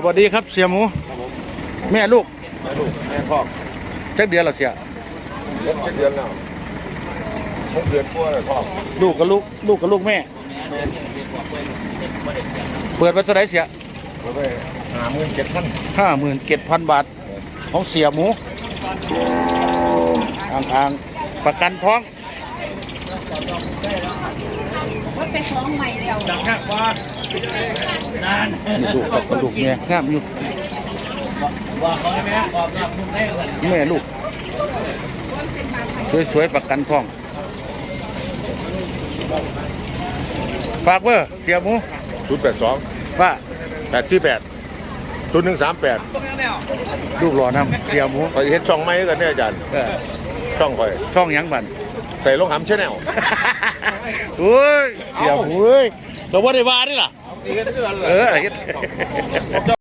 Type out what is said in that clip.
สวัสดีครับเสียหมูแม่ลูกแม่ลูกแม่พ่อจักเดือนละเสียเดือนเจ็ดเดือนแล้วหกเดือนกว่าเลยพ่อลูกกับลูกลูกกับลูกแม่ เปิดไปเท่าไหรเสียเราไปหาหมื่นเจ็ดพันห้าหมื่นเจ็ดพันบาทของเสียหมูอ่างอ่างๆประกันท้องว่าเป็นท้องใหม่แล้ว นี่ลูกกับกระลูกแม่งามอยู่แม่ลูก สวยๆประกันท้องฝากเบอร์เสียหมูศูนย์แปดสองว่าแปดสี่แปดศูนย์หนึ่งสามแปดลูกหล่อนำเสียหมูคอยเห็นช่องไม้กันเนี่ยอาจารย์เออช่องคอยช่องหยังบันใส่ลงหำชแนลโอ้ยเสียหมูเอ้ยแต่ว่าได้ว่านี่ล่ะ ดีกันเกินเลเอยอ